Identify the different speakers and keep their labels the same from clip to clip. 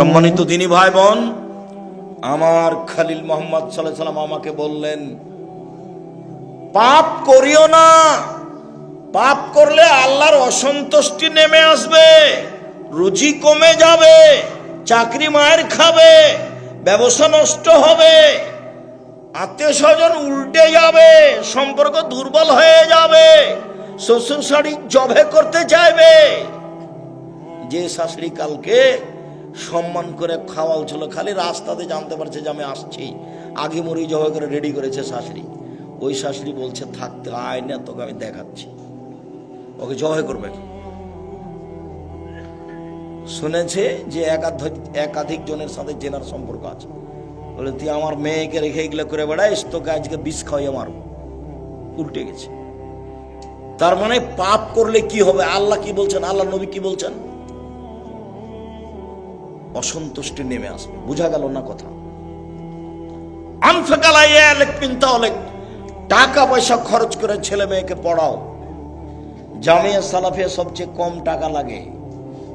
Speaker 1: সম্মানিত দিনী ভাই বোন আমার খালিল মোহাম্মদ সাল্লাম আমাকে বললেন, পাপ করিও না, পাপ করলে আল্লাহর অসন্তুষ্টি নেমে আসবে রুচি কমে যাবে, চাকরি মায়ের খাবে, ব্যবসা নষ্ট হবে আত্মীয় স্বজন উল্টে যাবে, সম্পর্ক দুর্বল হয়ে যাবে শ্বশুর শাড়ি জবে করতে চাইবে। যে শাশুড়ি কালকে সম্মান করে খাওয়াল ছিল খালি রাস্তাতে জানতে পারছে যে আমি আসছি। আগে মরি জবাই করে রেডি করেছে শাশুড়ি। ওই শাশুড়ি বলছে থাকতে আয় না, তোকে আমি দেখাচ্ছি। ওকে জবাই করবে শুনেছে যে একাধিক একাধিক জনের সাথে জেনার সম্পর্ক আছে। বলে, তুই আমার মেয়েকে রেখে এগুলো করে বেড়াইস, তোকে আজকে বিষ খাওয়াই আমার উল্টে গেছে। তার মানে পাপ করলে কি হবে? আল্লাহ কি বলছেন? আল্লাহ নবী কি বলছেন? অসন্তুষ্টি নেমে আসবে। বোঝা গেল না কথা? টাকা পয়সা খরচ করে ছেলে মেয়েকে পড়াও। জামিয়া সালাফিয়া সবচেয়ে কম টাকা লাগে।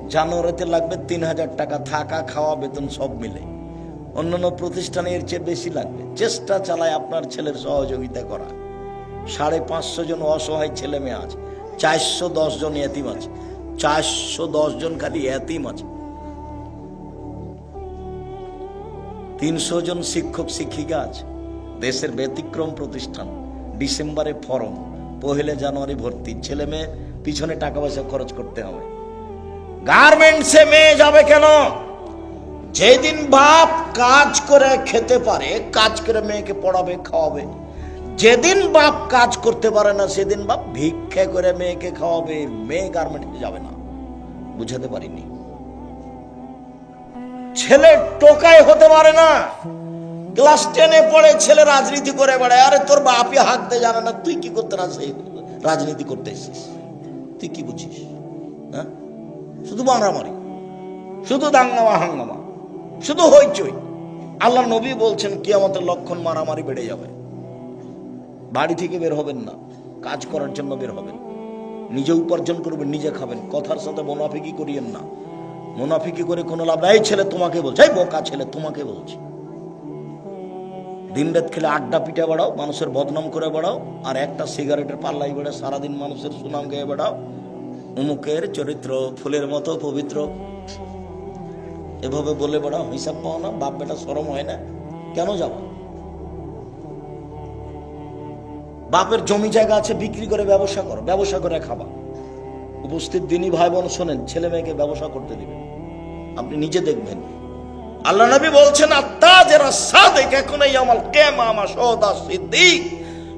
Speaker 1: জানুয়ারিতে লাগবে তিন হাজার টাকা। থাকা, খাওয়া, বেতন সব মিলে। অন্যান্য প্রতিষ্ঠানে এর চেয়ে বেশি লাগবে। চেষ্টা চালায় আপনার ছেলের সহযোগিতা করা। সাড়ে পাঁচশো জন অসহায় ছেলে মেয়ে আছে। চারশো দশ জন এতিম আছে। চারশো দশ জন খালি এতিম আছে। তিনশো জন শিক্ষক শিক্ষিকা আছে। দেশের ব্যতিক্রম প্রতিষ্ঠান, ডিসেম্বরে ফরম, পহেলে জানুয়ারি ভর্তি, ছেলে মেয়ে, পিছনে টাকা পয়সা খরচ করতে হবে। গার্মেন্টসে মেয়ে যাবে কেন? যেদিন বাপ কাজ করে খেতে পারে, কাজ করে মেয়েকে পড়াবে, খাওয়াবে। যেদিন বাপ কাজ করতে পারে না, সেদিন বাপ ভিক্ষা করে মেয়েকে খাওয়াবে। মেয়ে গার্মেন্টে যাবে না। বুঝাতে পারিনি। ছেলে টোকায় হতে পারে না। ক্লাস টেনে পড়ে ছেলে রাজনীতি করে বেড়ায়। আরে তোর বাপি হাঁকতে জানে না, তুই কি করতে রাজনীতি করতে এসেছিস? তুই কি বুঝিস? হ্যাঁ? শুধু মারামারি, শুধু দাঙ্গামা হাঙ্গামা, শুধু হইচই। আল্লাহ নবী বলছেন কি আমাদের লক্ষণ মারামারি বেড়ে যাবে। বাড়ি থেকে বের হবেন না, কাজ করার জন্য বের হবেন। নিজে উপার্জন করবেন, নিজে খাবেন। কথার সাথে মোনাফিকি করিয়েন না। মুনাফিকি করে কোনো লাভ নাই। ছেলে তোমাকে বলছে, এই বোকা ছেলে তোমাকে বলছে। দিন রাত খেলে আড্ডা পিঠে বেড়াও, মানুষের বদনাম করে বেড়াও, আর একটা সিগারেটের পাল্লাই বেড়ে সারাদিন মানুষের সুনাম গেয়ে বেড়াও। উমুকের চরিত্র, ফুলের মতো পবিত্র। এভাবে বলে বেড়াও, হিসাব পাও না, বাপ বেটা সরম হয় না। কেন যাব? বাপের জমি জায়গা আছে, বিক্রি করে ব্যবসা করো, ব্যবসা করে খাবা। উপস্থিত দিনই ভাই বোন শোনেন, ছেলে মেয়েকে ব্যবসা করতে দিবেন আপনি নিজে দেখবেন। আল্লাহ নবী বলছেন, আত্মা যারা সাদেক, এখন এই আমার কেমা আমার সদা সিদ্দিক।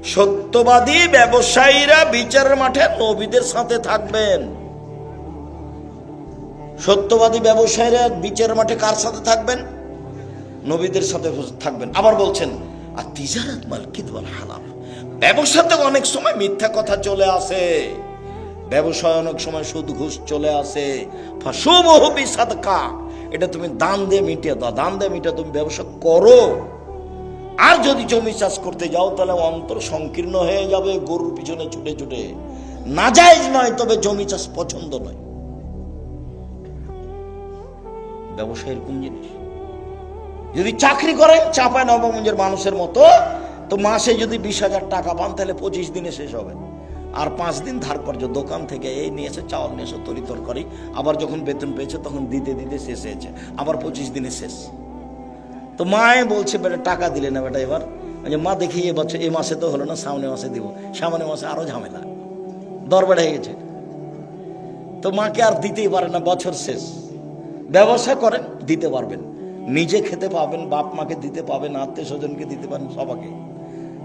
Speaker 1: সত্যবাদী ব্যবসায়ীরা বিচারের মাঠে নবীদের সাথে থাকবেন। সত্যবাদী ব্যবসায়ীরা বিচারের মাঠে কার সাথে থাকবেন? নবীদের সাথে থাকবেন। আবার বলছেন আর তিজারাত মাল কিদওয়াল হালাল? ব্যবসাতে অনেক সময় মিথ্যা কথা চলে আসে। ব্যবসায় অনেক সময় সুদ ঘুষ চলে আসে। এটা তুমি দান দিয়ে মিটিয়ে দাও। দান দিয়ে মিটিয়ে তুমি ব্যবসা করো। আর যদি জমি চাষ করতে যাও, তাহলে অন্তর সংকীর্ণ হয়ে যাবে, গরুর পিছনে ছুটে ছুটে। না নাজাইজ নয়, তবে জমি চাষ পছন্দ নয়। ব্যবসা এরকম জিনিস। যদি চাকরি করেন, চাপায় নবগঞ্জের মানুষের মতো, তো মাসে যদি বিশ হাজার টাকা পান, তাহলে পঁচিশ দিনে শেষ হবে। আর পাঁচ দিন ধার কর্য দোকান থেকে এই নিয়ে এসে নিয়েছে, চাউল নিয়েছে, তরি তরকারি, আবার যখন বেতন পেয়েছে তখন দিতে দিতে শেষ হয়েছে, আবার পঁচিশ দিনে শেষ। তো মায়ে বলছে, বেটা, টাকা দিলে না বেটা এবার? যে মা, দেখি এ বছর, এ মাসে তো হলো না, সামনে মাসে দিব, সামনে মাসে আরও ঝামেলা। দর বেড়ে গেছে। তো মাকে আর দিতেই পারে না, বছর শেষ। ব্যবসা করেন, দিতে পারবেন। নিজে খেতে পাবেন, বাপ মাকে দিতে পাবেন, আত্মীয় স্বজনকে দিতে পারেন সবাকে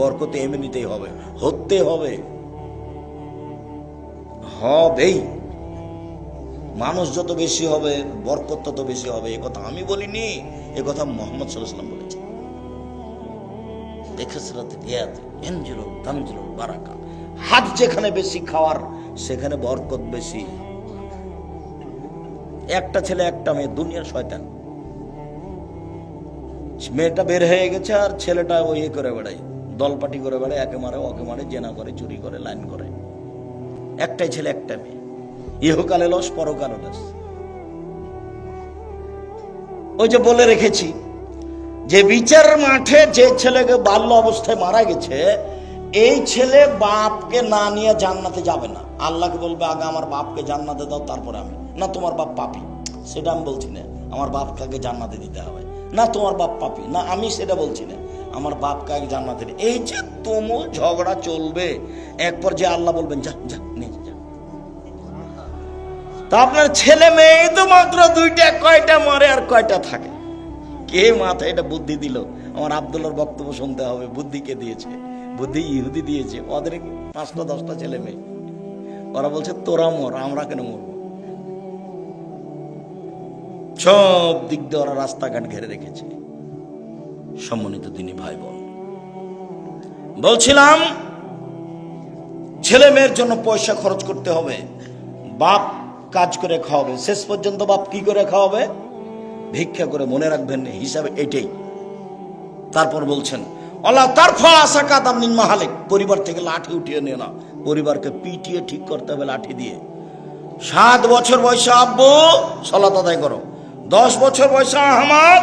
Speaker 1: বরকতে এমনিতেই হবে, হতে হবে। হবেই। মানুষ যত বেশি হবে, বরকত তত বেশি হবে, এ কথা আমি বলিনি, এ কথা মোহাম্মদ সাল্লাম বলেছে বারাকা। হাত যেখানে বেশি খাওয়ার, সেখানে বরকত বেশি। একটা ছেলে, একটা মেয়ে, দুনিয়ার শয়তান। মেয়েটা বের হয়ে গেছে আর ছেলেটা ওই করে বেড়ায়। দলপাটি করে বেড়ায়, একে মারে, ওকে মারে, জেনা করে, চুরি করে, লাইন করে। একটাই ছেলে, একটা মেয়ে। ইহকালে লস, পরকালে লস। ওই যে বলে রেখেছি, যে বিচার মাঠে যে ছেলেকে বাল্য অবস্থায় মারা গেছে, এই ছেলে বাপকে না নিয়ে জান্নাতে যাবে না। আল্লাহকে বলবে, আগে আমার বাপকে জান্নাতে দাও, তারপরে আমি। না, তোমার বাপ পাপি। সেটা আমি বলছি না। আমার বাপকে জান্নাতে দিতে হবে। না, তোমার বাপ পাপি। না, আমি সেটা বলছি না। আমার বাপকে আগে জান্নাতে এই যে তুমুল ঝগড়া চলবে, একপর যে আল্লাহ বলবেন, যা যা তা আপনার ছেলে মেয়ে তো মাত্র দুইটা, কয়টা মরে আর কয়টা থাকে? কে মাথায় এটা বুদ্ধি দিল। আমার আবদুল্লার বক্তব্য শুনতে হবে, বুদ্ধি কে দিয়েছে? বুদ্ধি ইহুদি দিয়েছে, ওদের পাঁচটা, দশটা ছেলে মেয়ে। ওরা বলছে, তোরা মর, আমরা কেন মরব? সব দিক দিয়ে ওরা রাস্তাঘাট ঘেরে রেখেছে। সম্মানিত দিনী ভাই বোন বলছিলাম, ছেলে মেয়ের জন্য পয়সা খরচ করতে হবে। বাপ কাজ করে খাওয়াবে। শেষ পর্যন্ত বাপ কি করে খাওয়াবে? ভিক্ষা করে মনে রাখবেন, হিসাবে এটাই। তারপর বলছেন অলা তার ফল আশা কাদাম নিন মাহালেক। পরিবার থেকে লাঠি উঠিয়ে নিয়ে না পরিবারকে পিটিয়ে ঠিক করতে হবে লাঠি দিয়ে। সাত বছর বয়সে আব্বু, সলাত আদায় করো। দশ বছর বয়সে আহমাদ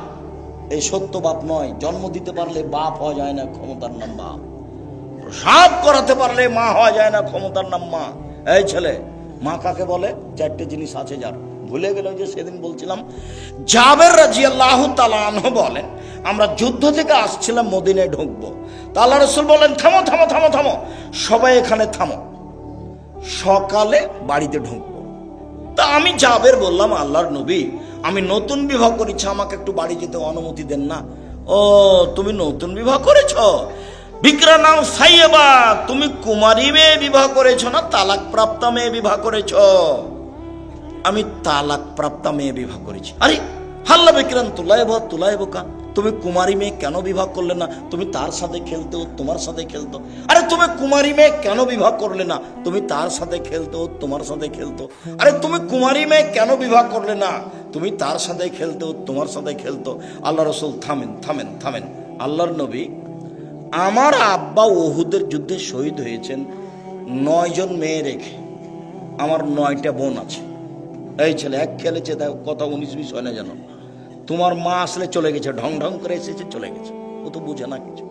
Speaker 1: এই সত্য বাপ নয়, জন্ম দিতে পারলে বাপ হওয়া যায় না, ক্ষমতার নাম বাপ। প্রসাব করাতে পারলে মা হওয়া যায় না, ক্ষমতার নাম মা। এই ছেলে, মা কাকে বলে? চারটে জিনিস আছে যার। ভুলে গেল যে সেদিন বলছিলাম, জাবের রাজি আল্লাহ বলেন, আমরা যুদ্ধ থেকে আসছিলাম, মদিনায় ঢুকবো। তা রসুল বলেন, থামো থামো থামো থামো। সবাই এখানে থামো। সকালে বাড়িতে ঢুকবো। তা আমি জাবের বললাম, আল্লাহর নবী আমি নতুন বিবাহ করেছি, আমাকে একটু বাড়ি যেতে অনুমতি দেন না। ও, তুমি নতুন বিবাহ করেছ? বিক্রা নাম সাইয়েবা, তুমি কুমারী মেয়ে বিবাহ করেছ না তালাক প্রাপ্তা মেয়ে বিবাহ করেছ? আমি তালাক প্রাপ্তা মেয়ে বিবাহ করেছি। আরে, হাল্লা বিক্রান তুলাইব তুলাইব কা? তুমি কুমারী মেয়ে কেন বিবাহ করলে না? তুমি তার সাথে খেলতে ও তোমার সাথে খেলতো। আরে তুমি কুমারী মেয়ে কেন বিবাহ করলে না? তুমি তার সাথে খেলতো ও তোমার সাথে খেলতো। আরে তুমি কুমারী মেয়ে কেন বিবাহ করলে না? তুমি তার সাথে খেলতো ও তোমার সাথে খেলতো। আল্লাহ রসুল, থামেন থামেন থামেন। আল্লাহর নবী, আমার আব্বা ওহুদের যুদ্ধে শহীদ হয়েছেন নয়জন মেয়ে রেখে। আমার নয়টা বোন আছে। এই ছেলে, এক খেলেছে কত উনিশ বিশ হয় না জানো তোমার মা আসলে চলে গেছে, ঢং ঢং করে এসেছে, চলে গেছে। ও তো বুঝে না কিছু।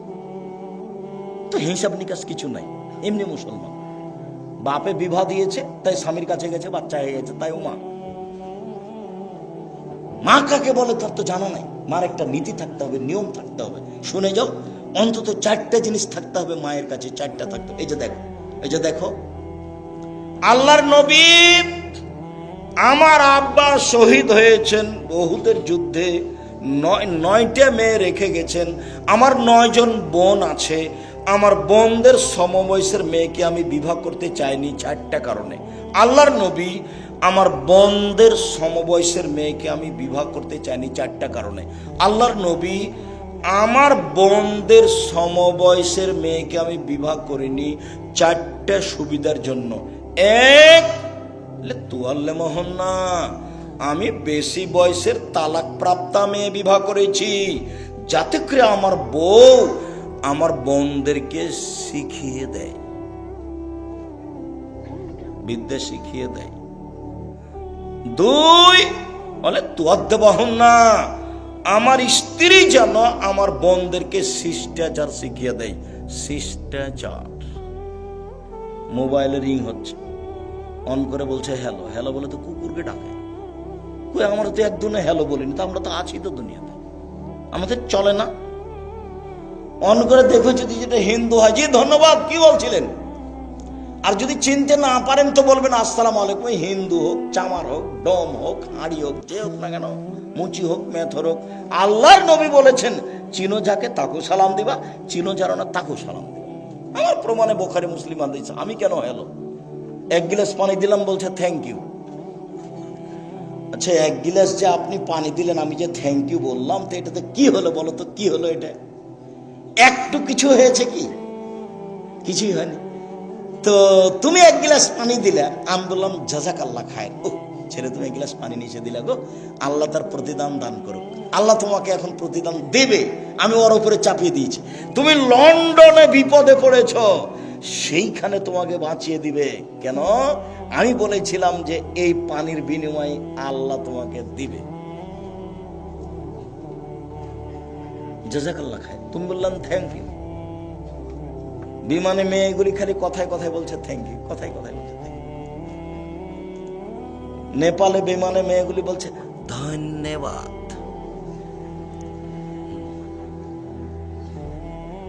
Speaker 1: তো হিসাব নিকাশ কিছু নাই, এমনি মুসলমান। বাপে বিবাহ দিয়েছে, তাই স্বামীর কাছে গেছে, বাচ্চা হয়ে গেছে, তাই ও মা। মা কাকে বলে তার তো জানা নাই। মার একটা নীতি থাকতে হবে, নিয়ম থাকতে হবে। শুনে যাও, অন্তত চারটা জিনিস থাকতে হবে মায়ের কাছে, চারটা থাকতে। এই যে দেখো, এই যে দেখো, আল্লাহর নবী আমার আব্বা শহীদ হয়েছেন বহুদের যুদ্ধে। নয়, নয়টা মেয়ে রেখে গেছেন। আমার নয়জন বোন আছে। আমার বোনদের সমবয়সের মেয়েকে আমি বিবাহ করতে চাইনি চারটা কারণে। আল্লাহর নবী আমার বোনদের সমবয়সের মেয়েকে আমি বিবাহ করতে চাইনি চারটা কারণে। আল্লাহর নবী আমার বোনদের সমবয়সের মেয়েকে আমি বিবাহ করিনি চারটা সুবিধার জন্য। এক তুয়াল্লে মোহন না আমি বেশি বয়সের তালাক প্রাপ্তা মেয়ে বিবাহ করেছি। যাতে করে আমার বউ আমার বোনদেরকে শিখিয়ে দেয়। বিদ্যা শিখিয়ে দেয়। দুই, বলে তুয়াদ্দে বহন না আমার স্ত্রী যেন আমার বোনদেরকে শিষ্টাচার শিখিয়ে দেয়। শিষ্টাচার। মোবাইলে রিং হচ্ছে। অন করে বলছে হ্যালো হ্যালো বলে তো কুকুরকে ডাকে। কই, আমরা তো একদিনে হ্যালো বলিনি, তো আমরা তো আছি তো দুনিয়াতে। আমাদের চলে না। অন করে দেখো যদি যেটা হিন্দু হয়। জি, ধন্যবাদ, কি বলছিলেন? আর যদি চিনতে না পারেন তো বলবেন, আসসালাম আলাইকুম হিন্দু হোক, চামার হোক, ডম হোক, হাঁড়ি হোক, যে হোক না কেন, মুচি হোক, মেথর হোক, আল্লাহর নবী বলেছেন, চিনো যাকে তাকু সালাম দিবা, চিনো যারা না তাকু সালাম দিবা। আমার প্রমাণে বোখারি মুসলিম দিচ্ছে আমি কেন হ্যালো এক গিলাস পানি দিলাম বলছে থ্যাংক ইউ আচ্ছা এক গিলাস যে আপনি পানি দিলেন, আমি যে থ্যাংক ইউ বললাম, তো এটাতে কি হলো বলো তো, কি হলো এটা? একটু কিছু হয়েছে কি? কিছুই হয়নি। তো তুমি এক গিলাস পানি দিলে, আমি বললাম জাজাক আল্লাহ খায় ও ছেলে, তুমি এক গিলাস পানি নিচে দিলে গো। আল্লাহ তার প্রতিদান দান করুক। আল্লাহ তোমাকে এখন প্রতিদান দেবে। আমি ওর উপরে চাপিয়ে দিয়েছি। তুমি লন্ডনে বিপদে পড়েছ। সেইখানে তোমাকে বাঁচিয়ে দিবে। কেন? আমি বলেছিলাম যে এই পানির বিনিময়ে আল্লাহ তোমাকে দিবে। জাজাকাল্লাহ খায়। তুমি বললাম থ্যাংক ইউ বিমানে মেয়েগুলি খালি কথায় কথায় বলছে থ্যাংক ইউ কথায় কথায় বলছে নেপালে বিমানে মেয়েগুলি বলছে, ধন্যবাদ।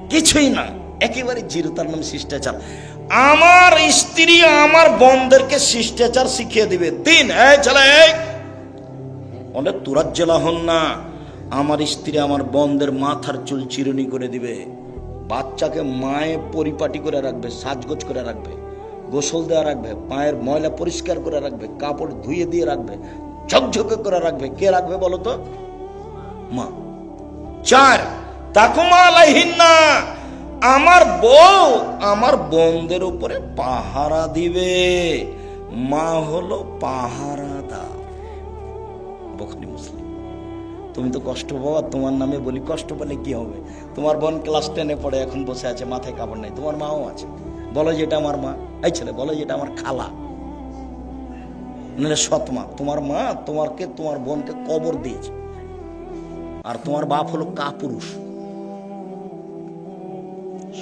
Speaker 1: কিছুই না। একেবারে জিরো তার নাম শিষ্টাচার। আমার স্ত্রী আমার বন্ধেরকে শিষ্টাচার শিখিয়ে দিবে। দিন, এই এই। অনেক তুরাজ্জেলা হন না। আমার স্ত্রী আমার বন্ধের মাথার চুল চিরুনি করে দিবে। বাচ্চাকে মায়ে পরিপাটি করে রাখবে, সাজগোজ করে রাখবে, গোসল দেওয়া রাখবে, পায়ের ময়লা পরিষ্কার করে রাখবে, কাপড় ধুয়ে দিয়ে রাখবে, ঝকঝকে করে রাখবে। কে রাখবে বলো তো? মা। চার তাকুমা না আমার বউ আমার বোনদের উপরে পাহারা দিবে। মা হলো পাহারা দা মুসলিম। তুমি তো কষ্ট পাও আর তোমার নামে বলি কষ্ট পেলে কি হবে? তোমার বোন ক্লাস টেনে পড়ে এখন বসে আছে, মাথায় কাপড় নেই। তোমার মাও আছে। বলো যেটা আমার মা। এই ছেলে, বলো যেটা আমার খালা। নাহলে সৎ মা। তোমার মা তোমারকে, তোমার বোনকে কবর দিয়েছে। আর তোমার বাপ হলো কাপুরুষ।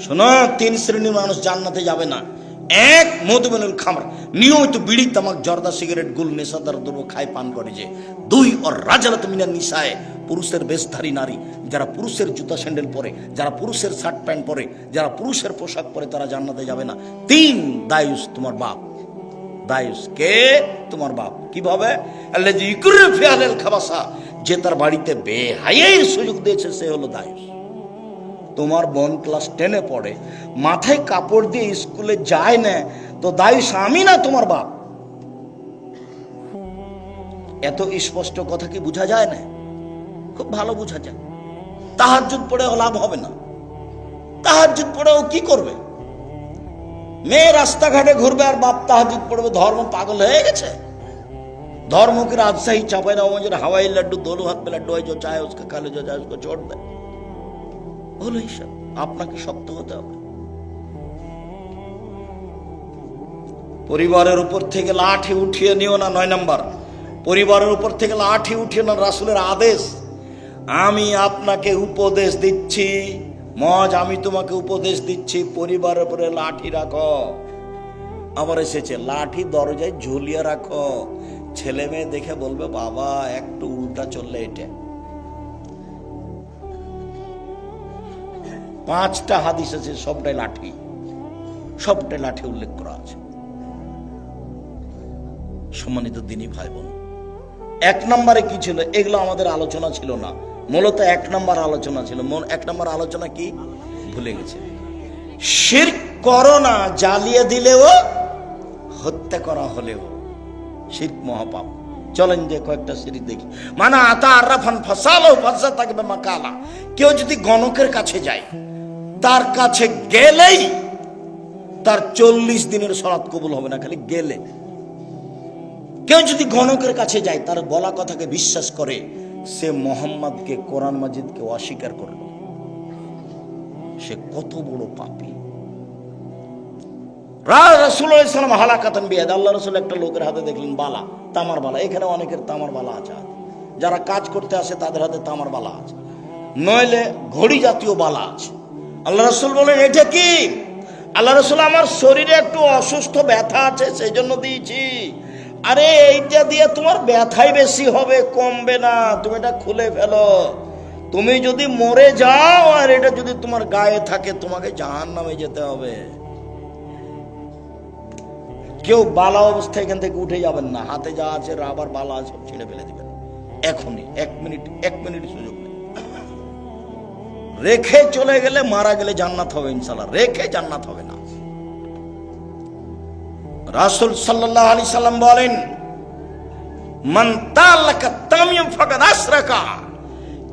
Speaker 1: শোনো, তিন শ্রেণির মানুষ জান্নাতে যাবে না। এক মধুবনুল খামার। নিয়মিত বিড়ি, তামাক, জর্দা, সিগারেট, গুল, নেশাদার দ্রব্য খায়, পান করে যে। দুই, ওর রাজারাত মিনার নিশায় পুরুষের বেশধারী নারী। যারা পুরুষের জুতা স্যান্ডেল পরে, যারা পুরুষের শার্ট প্যান্ট পরে, যারা পুরুষের পোশাক পরে, তারা জান্নাতে যাবে না। তিন, দায়ুস তোমার বাপ। দায়ুস কে? তোমার বাপ। কীভাবে যে তার বাড়িতে বেহাইয়ের সুযোগ দিয়েছে, সে হলো দায়ুস। তোমার বোন ক্লাস টেনে পড়ে মাথায় কাপড় দিয়ে স্কুলে যায় না তো দায়ুস আমি না তোমার বাপ এত স্পষ্ট কথা কি বোঝা যায় না খুব ভালো বোঝা যায় তাহাজুদ পড়েও লাভ হবে না তাহাজুদ পড়েও কি করবে মেয়ে রাস্তাঘাটে ঘুরবে আর বাপ তাহাজুদ পড়বে ধর্ম পাগল হয়ে গেছে धर्म की राजशाही चापे ना मुझे हवाई लड्डू दोनों हाथ में लड्डू है जो चाहे उसका खा ले जो चाहे उसको छोड़ दे হলো হিসাব। আপনাকে শক্ত হতে হবে। পরিবারের উপর থেকে লাঠি উঠিয়ে নিও না, নয় নাম্বার। পরিবারের উপর থেকে লাঠি উঠিয়ে না, রাসুলের আদেশ। আমি আপনাকে উপদেশ দিচ্ছি, মজ, আমি তোমাকে উপদেশ দিচ্ছি, পরিবারের উপরে লাঠি রাখো। আবার এসেছে, লাঠি দরজায় ঝুলিয়ে রাখো। ছেলে মেয়ে দেখে বলবে, বাবা, একটু উল্টা চললে এটা। পাঁচটা হাদিস আছে, সবটাই লাঠি। সবটাই লাঠি উল্লেখ করা আছে। সম্মানিত দিনই ভাই বোন এক নম্বরে কি ছিল? এগুলো আমাদের আলোচনা ছিল না। মূলত এক নম্বর আলোচনা ছিল। এক নম্বর আলোচনা কি? ভুলে গেছে। শির করোনা জ্বালিয়ে দিলেও, হত্যা করা হলেও। শির মহাপাপ। চলেন যে কয়েকটা সিরিজ দেখি। মানে আতা আরাফান ফসালো ফসা থাকবে মা মাকালা। কেউ যদি গণকের কাছে যায় তার কাছে গেলেই তার চল্লিশ দিনের সরাত কবুল হবে না, খালি গেলে। কেউ যদি গণকের কাছে যায়, তার বলা কথাকে বিশ্বাস করে, সে মোহাম্মদকে, কোরআন মাজিদকে অস্বীকার করল। সে কত বড় পাপী। রসুল ইসলাম হালাকাতান বিয়াদ। আল্লাহ রসুল একটা লোকের হাতে দেখলেন, বালা, তামার বালা। এখানে অনেকের তামার বালা আছে। যারা কাজ করতে আসে, তাদের হাতে তামার বালা আছে। নইলে ঘড়ি জাতীয় বালা আছে। আল্লাহ রসুল বলেন, এটা কি? আল্লাহ রসুল, আমার শরীরে একটু অসুস্থ ব্যথা আছে সেই জন্য দিয়েছি। আরে, এইটা দিয়ে তোমার ব্যথাই বেশি হবে, কমবে না, তুমি এটা খুলে ফেলো। তুমি যদি মরে যাও, আর এটা যদি তোমার গায়ে থাকে, তোমাকে জাহান নামে যেতে হবে। কেউ বালা অবস্থায় এখান থেকে উঠে যাবেন না, হাতে যা আছে, রাবার বালা সব ছিঁড়ে ফেলে দিবেন। এখনই, এক মিনিট এক মিনিট সুযোগ। রেখে চলে গেলে মারা গেলে জান্নাত হবে ইনশাল্লাহ রেখে জান্নাত হবে না। রাসুল সাল্লাহ আলি সাল্লাম বলেন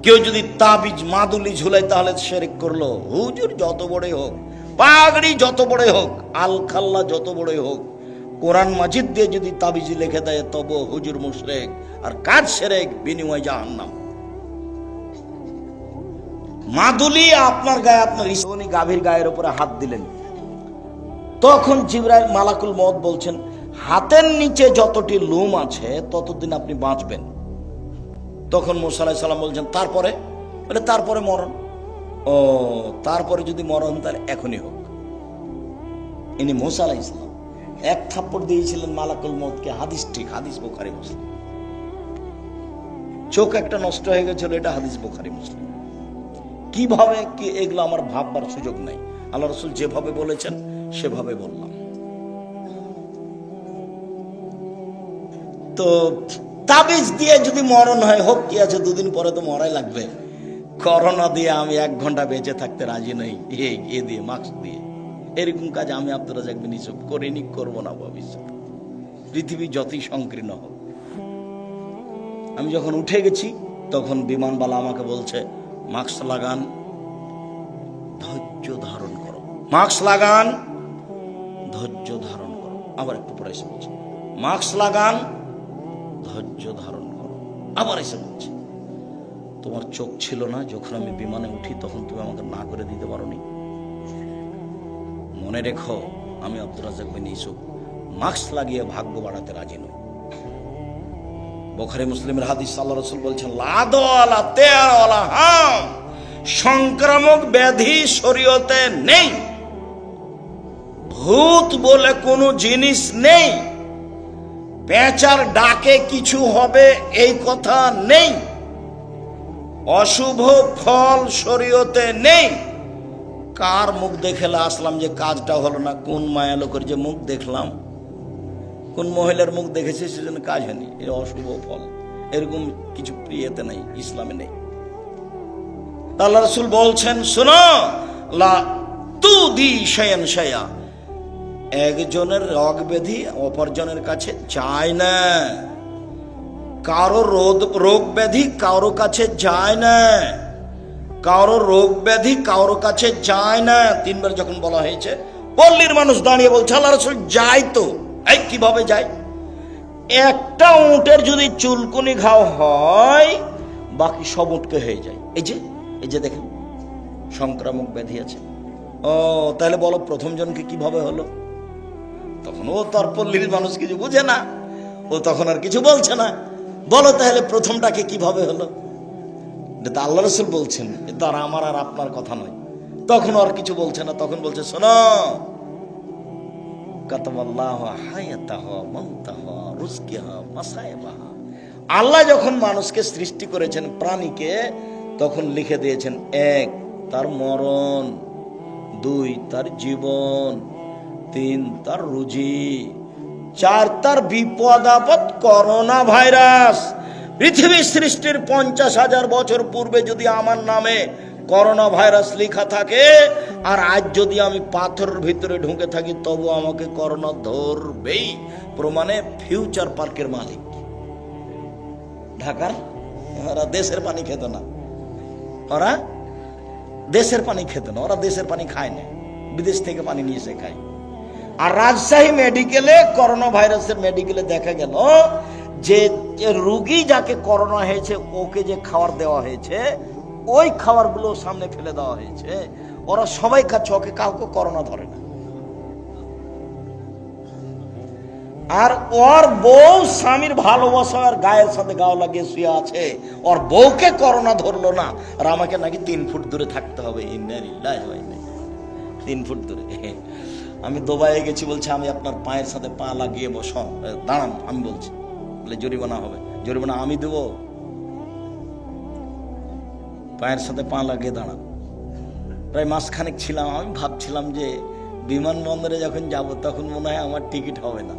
Speaker 1: কেউ যদি তাবিজ মাদুলি ঝুলাই তাহলে শেরেক করল। হুজুর যত বড়ই হোক, পাগড়ি যত বড়ই হোক, আল খাল্লা যত বড়ই হোক, কোরআন মাজিদ দিয়ে যদি তাবিজ লিখে দেয় তব হুজুর মুশরেক, আর কাজ সেরেক, বিনিময় জাহান্নাম। মাদুলি আপনার গায়ে, আপনার ইসনি গাভীর গায়ের উপরে হাত দিলেন। তখন জিব্রাইল মালাকুল মত বলছেন, হাতের নিচে যতটি লোম আছে, ততদিন আপনি বাঁচবেন। তখন মোসা আলাইহিস সালাম বলছেন, তারপরে? বলে, তারপরে মরণ। ও, তারপরে যদি মরণ তাহলে এখনই হোক। ইনি মোসা ইসলাম এক থাপ্পড় দিয়েছিলেন মালাকুল মতকে হাদিস ঠিক, হাদিস বোখারি মুসলিম। চোখ একটা নষ্ট হয়ে গেছিল, এটা হাদিস বোখারি মুসলিম। কীভাবে কি এগুলো আমার ভাববার সুযোগ নাই? আল্লাহ রসুল যেভাবে বলেছেন, সেভাবে বললাম। তো তাবিজ দিয়ে যদি মরণ হয়, হোক কি আছে, দুদিন পরে তো মরাই লাগবে। করোনা দিয়ে আমি এক ঘণ্টা বেঁচে থাকতে রাজি নই। এ দিয়ে, মাস্ক দিয়ে। এরকম কাজ আমি আব্দুল রাজাক বিন ইসব করিনি, করব না ভবিষ্যৎ। পৃথিবী যতই সংকীর্ণ হোক। আমি যখন উঠে গেছি, তখন বিমানবালা আমাকে বলছে মাস্ক লাগান, ধৈর্য ধারণ করো। মাস্ক লাগান, ধৈর্য ধারণ করো। আবার একটু পরে এসে বলছে। মাস্ক লাগান, ধৈর্য ধারণ করো। আবার এসে বলছে। তোমার চোখ ছিল না, যখন আমি বিমানে উঠি, তখন তুমি আমাকে না করে দিতে পারোনি। মনে রেখো, আমি আব্দুল রাজাক বিন ইসুফ মাস্ক লাগিয়ে ভাগ্য বাড়াতে রাজি নই। বোখারি মুসলিমের হাদিস, আল্লাহ রসুল বলছেন সংক্রামক ব্যাধি শরীয়তে নেই। ভূত বলে কোনো জিনিস নেই। পেঁচার ডাকে কিছু হবে, এই কথা নেই। অশুভ ফল শরীয়তে নেই। কার মুখ দেখেলে আসলাম যে কাজটা হলো না? কোন মায়া লোকের যে মুখ দেখলাম? কোন মহিলার মুখ দেখেছে সেজন্য কাজ হয়নি। এ অশুভ ফল। এরকম কিছু প্রিয়তে নেই, ইসলামে নেই। আল্লাহ রসুল বলছেন, শোনো, লা তু দি শয়ন শয়া একজনের রোগ ব্যাধি অপরজনের কাছে যায় না। কারও রোগ রোগ ব্যাধি কারও কাছে যায় না। কারও রোগ ব্যাধি কারও কাছে যায় না। তিনবার যখন বলা হয়েছে, পল্লীর মানুষ দাঁড়িয়ে বলছে, আল্লাহ রসুল যায় তো। এই, কীভাবে যায়? একটা উটের যদি চুলকুনি ঘাও হয়, বাকি সব উটকে হয়ে যায়। এই যে এই যে দেখেন, সংক্রামক ব্যাধি আছে। ও, তাহলে বলো প্রথম জনকে কীভাবে হলো? তখন ও তার পল্লীর মানুষ কিছু বুঝে না। ও তখন আর কিছু বলছে না। বলো তাহলে প্রথমটাকে কীভাবে হলো? এটা তো আল্লাহ রসুল বলছেন, এ তো আর আমার আর আপনার কথা নয়। তখন আর কিছু বলছে না, তখন বলছে, শোনো আল্লাহ যখন মানুষকে সৃষ্টি করেছেন প্রাণীকে, তখন লিখে দিয়েছেন, এক, তার মরণ, দুই, তার জীবন, তিন, তার রুজি, চার, তার বিপদ আপদ, করোনা ভাইরাস। পৃথিবী সৃষ্টির পঞ্চাশ হাজার বছর পূর্বে যদি আমার নামে করোনা ভাইরাস লেখা থাকে আর আজ যদি আমি পাথরের ভিতরে ঢুকে থাকি, তবু আমাকে করোনা ধরবেই। প্রমাণে ফিউচার পার্কের মালিক। ঢাকার? ওরা দেশের পানি খেত না। ওরা দেশের পানি খেত না, ওরা দেশের পানি খায় না। বিদেশ থেকে পানি নিয়ে এসে খায়। আর রাজশাহী মেডিকেলে, করোনা ভাইরাসের মেডিকেলে দেখা গেল যে রুগী যাকে করোনা হয়েছে, ওকে যে খাবার দেওয়া হয়েছে, ওই খাবারগুলো সামনে ফেলে দেওয়া হয়েছে। ওরা সবাই খাচ্ছে, ওকে কাউকে করোনা ধরে না। আর ওর বউ স্বামীর ভালোবাসার গায়ের সাথে গাও লাগিয়ে শুয়ে আছে। ওর বউকে করোনা ধরলো না। আর আমাকে নাকি তিন ফুট দূরে থাকতে হবে। তিন ফুট দূরে। আমি দুবাইয়ে গেছি, বলছে, আমি আপনার পায়ের সাথে পা লাগিয়ে বস। দাঁড়ান, আমি বলছি। বলে, জরিমানা হবে। জরিমানা আমি দেবো? পায়ের সাথে পা লাগিয়ে দাঁড়ান। প্রায় মাসখানেক ছিলাম আমি, ভাবছিলাম যে বিমানবন্দরে যখন যাব তখন মনে হয় আমার টিকিট হবে না।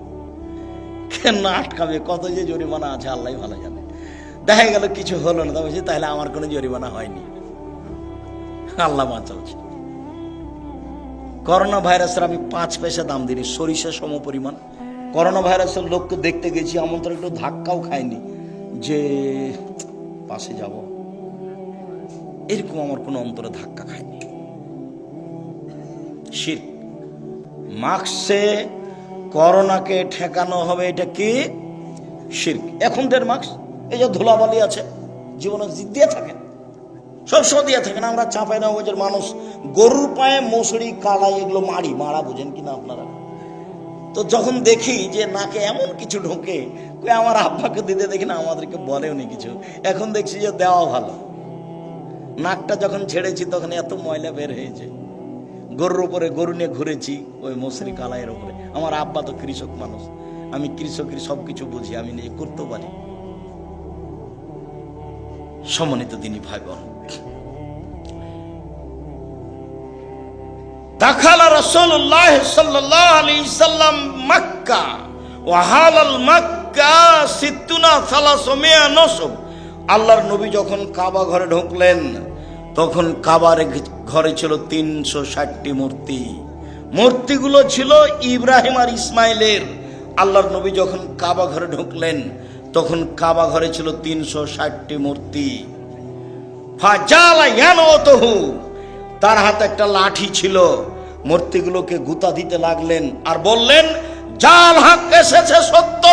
Speaker 1: কেন আটকাবে? কত যে জরিমানা আছে আল্লাহ ভালো জানে। দেখা গেল কিছু হলো না, তবে তাহলে আমার কোনো জরিমানা হয়নি। আল্লাহ বাঁচাচ্ছে করোনা ভাইরাসের আমি পাঁচ পয়সা দাম দিই সরিষা সম পরিমাণ। করোনা ভাইরাসের লোককে দেখতে গেছি আমন্ত্রণ একটু ধাক্কাও খায়নি যে পাশে যাব। এরকম আমার কোনো অন্তরে ধাক্কা খায়নি শির। মাস্কে করোনাকে ঠেকানো হবে, এটা কি? শির। এখন দের মাস্ক এই যে ধুলাবালি আছে, জীবনে দিয়ে থাকেন সব সময় দিয়ে থাকেন আমরা চাপাই না ওজের মানুষ গরুর পায়ে মশুরি কালাই এগুলো মারি, মারা বোঝেন কিনা আপনারা? তো যখন দেখি যে নাকে এমন কিছু ঢোকে আমার আব্বাকে দিতে দেখি না, আমাদেরকে বলেও নি কিছু। এখন দেখছি যে দেওয়া ভালো। নাকটা যখন ছেড়েছি তখন এত ময়লা বের হয়েছে। গরুর উপরে গরু নিয়ে ঘুরেছি, ওই মশরি কালাইয়ের উপরে। আমার আব্বা তো কৃষক মানুষ। আমি কৃষকের সব কিছু বুঝি, আমি নিজে করতে পারি। সম্মানিত দিনী ভাই বোন দাখাল রাসূলুল্লাহ সাল্লাল্লাহু আলাইহি সাল্লাম মক্কা, ওয়া হালাল মক্কা সিত্তুনা সালাসমিয়া নসব। আল্লাহর নবী যখন কাবা ঘরে ঢুকলেন তখন কাবার ঘরে ছিল তিনশো ষাটটি মূর্তি। মূর্তিগুলো ছিল ইব্রাহিম আর ইসমাইলের। আল্লাহর নবী যখন কাবা ঘরে ঢুকলেন, তখন কাবা ঘরে ছিল তিনশো ষাটটি মূর্তি। তার হাতে একটা লাঠি ছিল। মূর্তিগুলোকে গুতা দিতে লাগলেন আর বললেন জাল হক এসেছে সত্য,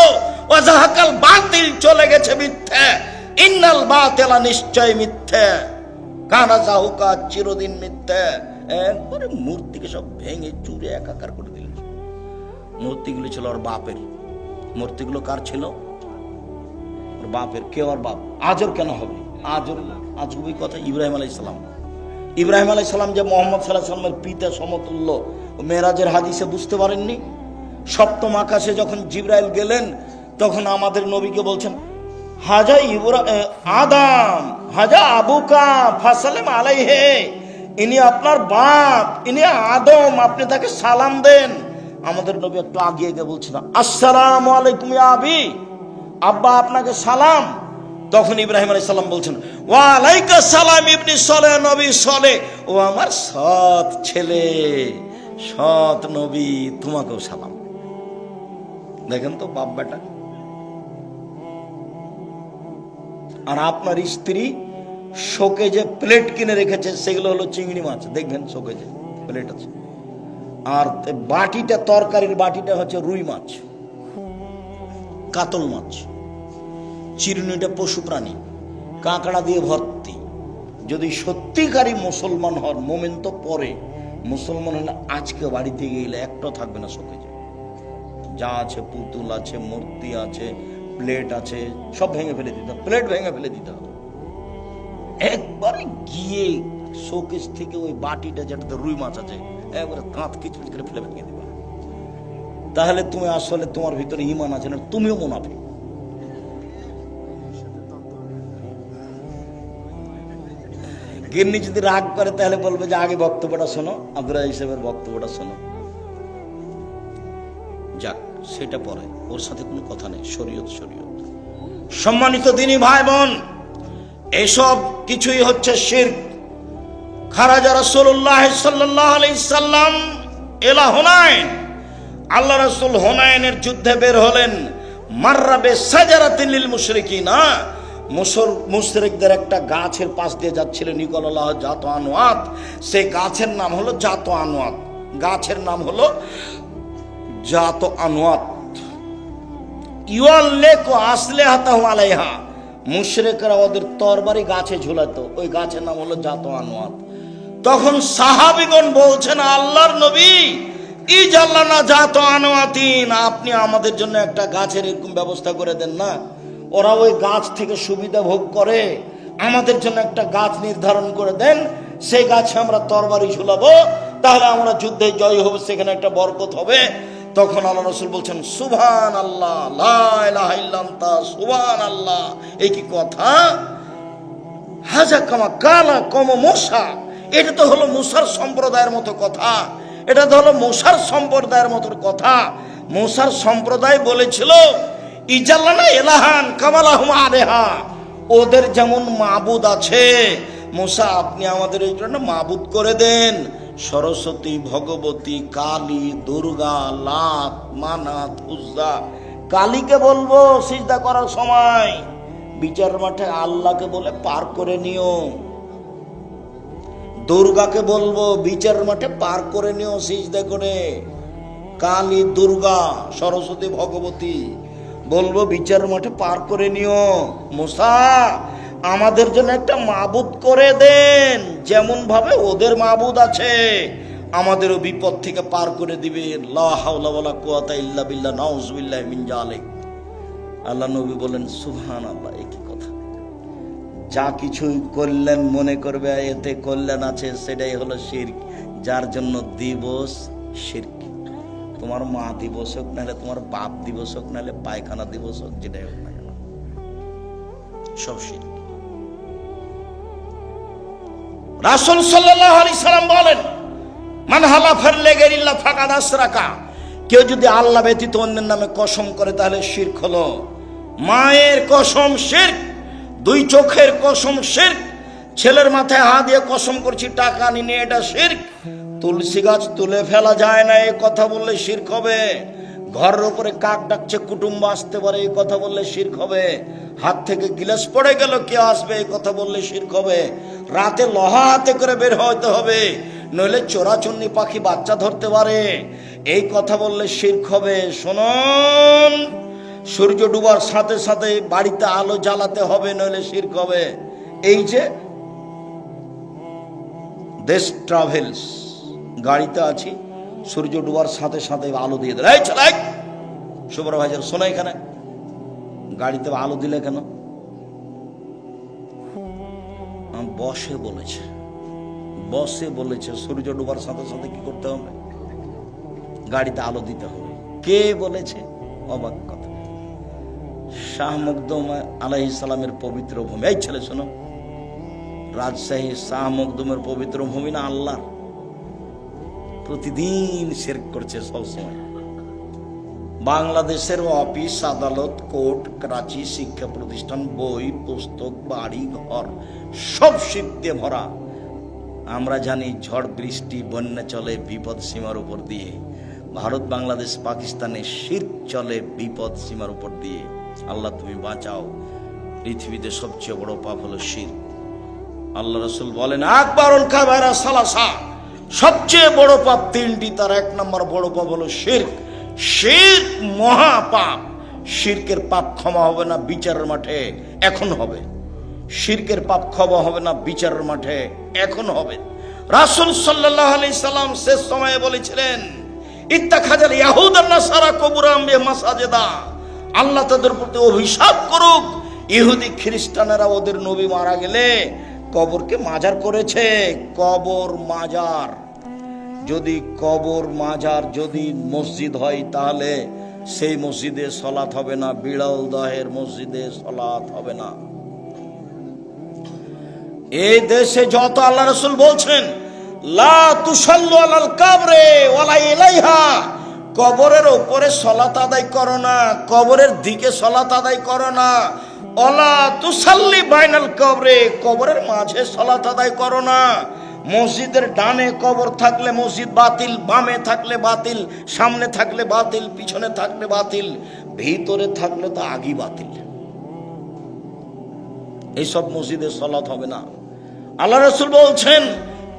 Speaker 1: ও জাহাকাল বাতিল চলে গেছে মিথ্যে, ইন্নাল বাতেলা নিশ্চয় মিথ্যে। কানা জাহুকা চিরদিন মিথ্যা। একবারে মূর্তিকে সব ভেঙে চুরে একাকার করে দিল মূর্তিগুলো ছিল ওর বাপের। মূর্তিগুলো কার ছিল? ওর বাপের। কে ওর বাপ? আজর কেন হবে? আজর আজগুবি কথা ইব্রাহিম আলাই সালাম। ইব্রাহিম আলাই সালাম যে মোহাম্মদ সাল্লাহ সাল্লামের পিতা সমতুল্য ও মেরাজের হাদিসে বুঝতে পারেননি? সপ্তম আকাশে যখন জিব্রাইল গেলেন, তখন আমাদের নবীকে বলছেন হাজা ইবরা আদাম, হাজা আবুকা ফাসালেম আলাইহে, ইনি আপনার বাপ, ইনি আদম, আপনি তাকে সালাম দেন। আমাদের নবী একটু আগিয়ে গিয়ে বলছিল, আসসালামু আলাইকুম আবি। আব্বা আপনাকে সালাম। তখন ইব্রাহিম আলাইহিস সালাম বলছেন ওয়ালাইকা সালাম ইবনি সলে, নবী সলে। ও আমার সৎ ছেলে, সৎ নবী, তোমাকেও সালাম। দেখেন তো বাপ বেটা আর আপনার স্ত্রী শোকে যে প্লেট কিনে রেখেছে, সেগুলো হলো চিংড়ি মাছ। দেখবেন শোকে যে প্লেট আছে। আর বাটিটা, তরকারির বাটিটা হচ্ছে রুই মাছ, কাতল মাছ। চিরুনিটা পশু প্রাণী, কাঁকড়া দিয়ে ভর্তি। যদি সত্যিকারী মুসলমান হন, মোমেন তো পরে। মুসলমান হলে আজকে বাড়িতে গেলে একটা থাকবে না শোকে যে যা আছে পুতুল আছে, মূর্তি আছে প্লেট আছে, সব ভেঙে ফেলে দিতে প্লেট ভেঙে ফেলে দিতে হবে। একবারে গিয়ে শোকেস থেকে ওই বাটিটা যেটাতে রুই মাছ আছে, একবারে দাঁত কিছু করে ফেলে ভেঙে দিবা। তাহলে তুমি আসলে তোমার ভিতরে ইমান আছে না, তুমিও মুনাফি গিন্নি যদি রাগ করে তাহলে বলবে যে, আগে বক্তব্যটা শোনো, আব্দুল হিসেবের বক্তব্যটা শোনো। সেটা পরে। ওর সাথে কোনো কথা নেই, শরীয়ত শরীয়ত। সম্মানিত দিনী ভাই বোন এসব কিছুই হচ্ছে শির খারাজা রাসূলুল্লাহ সাল্লাল্লাহু আলাইহি সাল্লাম এলা হুনাইন আল্লাহ রাসূল হুনাইনের যুদ্ধে বের হলেন। মাররাবে সাজারাতিন লিল মুশরিকিনা মুসর মুশরিকদের একটা গাছের পাশ দিয়ে যাচ্ছিল নিকলাল্লাহ জাত আনোয়াত সেই গাছের নাম হলো জাত আনোয়াত গাছের নাম হলো জাত আনোয়াত। ইউল্লেখ আসলে হাতাহ আলাইহা। মুশরেকরা ওদের তরবারি গাছে ঝুলাতো। ওই গাছের নাম হলো জাত আনোয়াত। তখন সাহাবিগণ বলছেন, আল্লাহর নবী ই জাল্লানা জাত আনোয়াতিন। আপনি আমাদের জন্য একটা গাছের এরকম ব্যবস্থা করে দেন না। ওরা ওই গাছ থেকে সুবিধা ভোগ করে। আমাদের জন্য একটা গাছ নির্ধারণ করে দেন। সেই গাছে আমরা তরবারি ঝুলাবো। তাহলে আমরা যুদ্ধে জয় হবে। সেখানে একটা বরকত হবে। তখন আল্লাহ রসুল বলছেন সুভান আল্লাহ সুভান আল্লাহ এই কি কথা? হাজা কামা কালা কম মশা এটা তো হলো মুসার সম্প্রদায়ের মতো কথা। এটা তো হলো মুসার সম্প্রদায়ের মতো কথা। মুসার সম্প্রদায় বলেছিল, ইজাল্লানা এলাহান কামালাহুম আলেহা। ওদের যেমন মাবুদ আছে, মুসা আপনি আমাদের এই জন্য মাবুদ করে দেন। সরস্বতী, ভগবতী, কালী, দুর্গা লাত মানাত, উজ্জা। কালীকে বলব, সিজদা করার সময়। বিচার মাঠে আল্লাহকে বলে পার করে নিও। দুর্গাকে বলব, বিচার মাঠে পার করে নিও সিজদা করে। কালী, দুর্গা, সরস্বতী, ভগবতী, বলব বিচার মাঠে পার করে নিও। মোসা আমাদের জন্য একটা মাবুদ করে দেন। যেমন ভাবে ওদের মাবুদ আছে। আমাদেরও বিপদ থেকে পার করে দিবে আল্লাহ নবী বলেন সুহান আল্লাহ একই কথা? যা কিছুই করলেন, মনে করবে, এতে কল্যাণ আছে, সেটাই হলো শির্ক। যার জন্য দিবস শির্ক। তোমার মা দিবস হোক, নাহলে তোমার বাপ দিবস হোক, নাহলে পায়খানা দিবস হোক, যেটাই হোক না সব শির্ক। রাসূল সাল্লাল্লাহু আলাইহি সাল্লাম বলেন, মান হালাফার ফাঁকা দাস রাখা কেউ যদি আল্লাহ ব্যতীত অন্যের নামে কসম করে, তাহলে শির্ক হলো। মায়ের কসম শির্ক, দুই চোখের কসম শির্ক, ছেলের মাথায় হাত দিয়ে কসম করছি, টাকা নিয়ে এটা শির্ক। তুলসী গাছ তুলে ফেলা যায় না, এ কথা বললে শির্ক হবে। ঘরের উপরে কাক ডাকছে, কুটুম্ব আসতে পারে, এই কথা বললে শির্ক হবে। হাত থেকে গিলাস পড়ে গেল, কে আসবে, এই কথা বললে শির্ক হবে। রাতে লহা হাতে করে বের হইতে হবে, নইলে চোরাচন্নি পাখি বাচ্চা ধরতে পারে। এই কথা বললে শির্ক হবে। শুনুন, সূর্য ডুবার সাথে সাথে বাড়িতে আলো জ্বালাতে হবে, নইলে শির্ক হবে। এই যে দেশ ট্রাভেলস, গাড়িতে আছি। সূর্য ডুবার সাথে সাথে আলো দিয়ে দেয় চালাই সুপারভাইজার, শোনা এখানে। গাড়িতে আলো দিলে কেন? বসে বলেছে। বসে বলেছে, সূর্য ডুবার সাথে সাথে কি করতে হবে? গাড়িতে আলো দিতে হবে। কে বলেছে? অবাক কথা। শাহ মুকদম আলাহি সালামের পবিত্র ভূমি। এই ছেলে, শোনো। রাজশাহী শাহ মুকদমের পবিত্র ভূমি না আল্লাহ প্রতিদিন শের করছে সবসময়। বাংলাদেশের অফিস, আদালত, কোর্ট, করাচি শিক্ষা প্রতিষ্ঠান, বই, পুস্তক, বাড়ি, ঘর, সব শীত ভরা। আমরা জানি ঝড়, বৃষ্টি, বন্যা চলে বিপদ সীমার উপর দিয়ে। ভারত, বাংলাদেশ, পাকিস্তানে শীত চলে বিপদ সীমার উপর দিয়ে। আল্লাহ, তুমি বাঁচাও। পৃথিবীতে সবচেয়ে বড় পাপ হলো শির আল্লাহ রসুল বলেন, আকবরুল কাবারা সালাসা। সবচেয়ে বড় পাপ তিনটি, তার এক নম্বর বড় পাপ হলো শির্ক। শির্ক মহা পাপ শির্কের পাপ ক্ষমা হবে না বিচারের মাঠে, এখন হবে। শির্কের পাপ ক্ষমা হবে না বিচারের মাঠে, এখন হবে। রাসূল সাল্লাল্লাহু আলাইহি সাল্লাম শেষ সময়ে বলেছিলেন ইত্তাখাজাল ইয়াহুদান নাসারা কবুরাম মাসাজেদা। আল্লাহ তাদের প্রতি অভিশাপ করুক। ইহুদি খ্রিস্টানেরা ওদের নবী মারা গেলে কবরকে মাজার করেছে। কবর মাজার। যদি কবর মাজার যদি মসজিদ হয় তাহলে সেই মসজিদে সলাৎ হবে না, বিড়াল দহের মসজিদে সলাৎ হবে না। এই দেশে যত আল্লাহ রসুল বলছেন, লা আলাল কাবরে কবরের উপরে সলাত আদায় করো না, কবরের দিকে সলাত আদায় করো না। অলা তুসাল্লি বাইনাল কবরে, কবরের মাঝে সলাত আদায় করো না। মসজিদের ডানে কবর থাকলে মসজিদ বাতিল, বামে থাকলে বাতিল, সামনে থাকলে বাতিল, পিছনে থাকলে বাতিল, ভিতরে থাকলে তো বাতিল। এইসব মসজিদে সলাত হবে না। আল্লাহ রসুল বলছেন,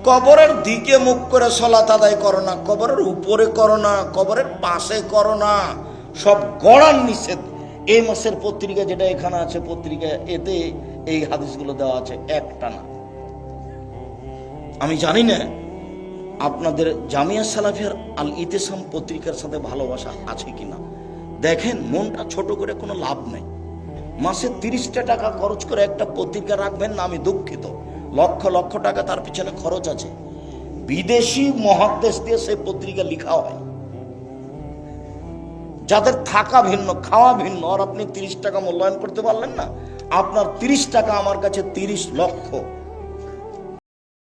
Speaker 1: কবরের দিকে মুখ করে সলাত আদায় করো না, কবরের উপরে করো না, কবরের পাশে করো না। সব গড়ার নিষেধ। এই মাসের পত্রিকা যেটা এখানে আছে, পত্রিকা, এতে এই হাদিসগুলো দেওয়া আছে, একটা না। আমি জানি না, আপনাদের জামিয়া সালাফিয়ার আল ইতেসাম পত্রিকার সাথে ভালোবাসা আছে কিনা। দেখেন, মনটা ছোট করে কোনো লাভ নেই। মাসে তিরিশটা টাকা খরচ করে একটা পত্রিকা রাখবেন না, আমি দুঃখিত। লক্ষ লক্ষ টাকা তার পিছনে খরচ আছে। বিদেশি মহাদেশ দিয়ে সেই পত্রিকা লেখা হয়। যাদের থাকা ভিন্ন, খাওয়া ভিন্ন আর আপনি তিরিশ টাকা মূল্যায়ন করতে পারলেন না। আপনার তিরিশ টাকা আমার কাছে তিরিশ লক্ষ।